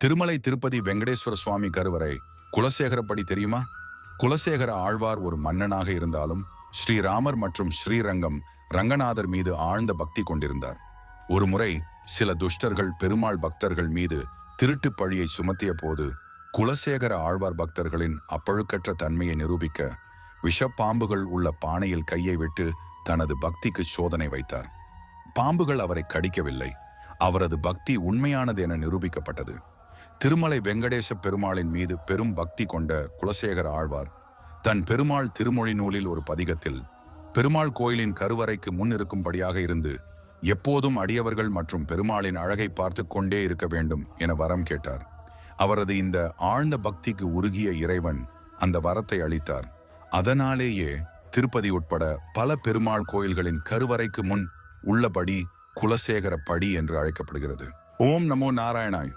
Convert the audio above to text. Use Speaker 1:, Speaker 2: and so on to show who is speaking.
Speaker 1: திருமலை திருப்பதி வெங்கடேஸ்வர சுவாமி கருவறை குலசேகரப்படி தெரியுமா? குலசேகர ஆழ்வார் ஒரு மன்னனாக இருந்தாலும் ஸ்ரீராமர் மற்றும் ஸ்ரீரங்கம் ரங்கநாதர் மீது ஆழ்ந்த பக்தி கொண்டிருந்தார். ஒருமுறை சில துஷ்டர்கள் பெருமாள் பக்தர்கள் மீது திருட்டுப் பழியை சுமத்திய போது குலசேகர ஆழ்வார் பக்தர்களின் அப்பழுக்கற்ற தன்மையை நிரூபிக்க விஷப்பாம்புகள் உள்ள பானையில் கையை விட்டு தனது பக்திக்கு சோதனை வைத்தார். பாம்புகள் அவரை கடிக்கவில்லை. அவரது பக்தி உண்மையானது என நிரூபிக்கப்பட்டது. திருமலை வெங்கடேச பெருமாளின் மீது பெரும் பக்தி கொண்ட குலசேகர ஆழ்வார் தன் பெருமாள் திருமொழி நூலில் ஒரு பதிகத்தில் பெருமாள் கோயிலின் கருவறைக்கு முன் இருக்கும்படியாக இருந்து எப்போதும் அடியவர்கள் மற்றும் பெருமாளின் அழகை பார்த்து கொண்டே இருக்க வேண்டும் என வரம் கேட்டார். அவரது இந்த ஆழ்ந்த பக்திக்கு உருகிய இறைவன் அந்த வரத்தை அளித்தார். அதனாலேயே திருப்பதி உட்பட பல பெருமாள் கோயில்களின் கருவறைக்கு முன் உள்ளபடி குலசேகர படி என்று அழைக்கப்படுகிறது. ஓம் நமோ நாராயணாய்.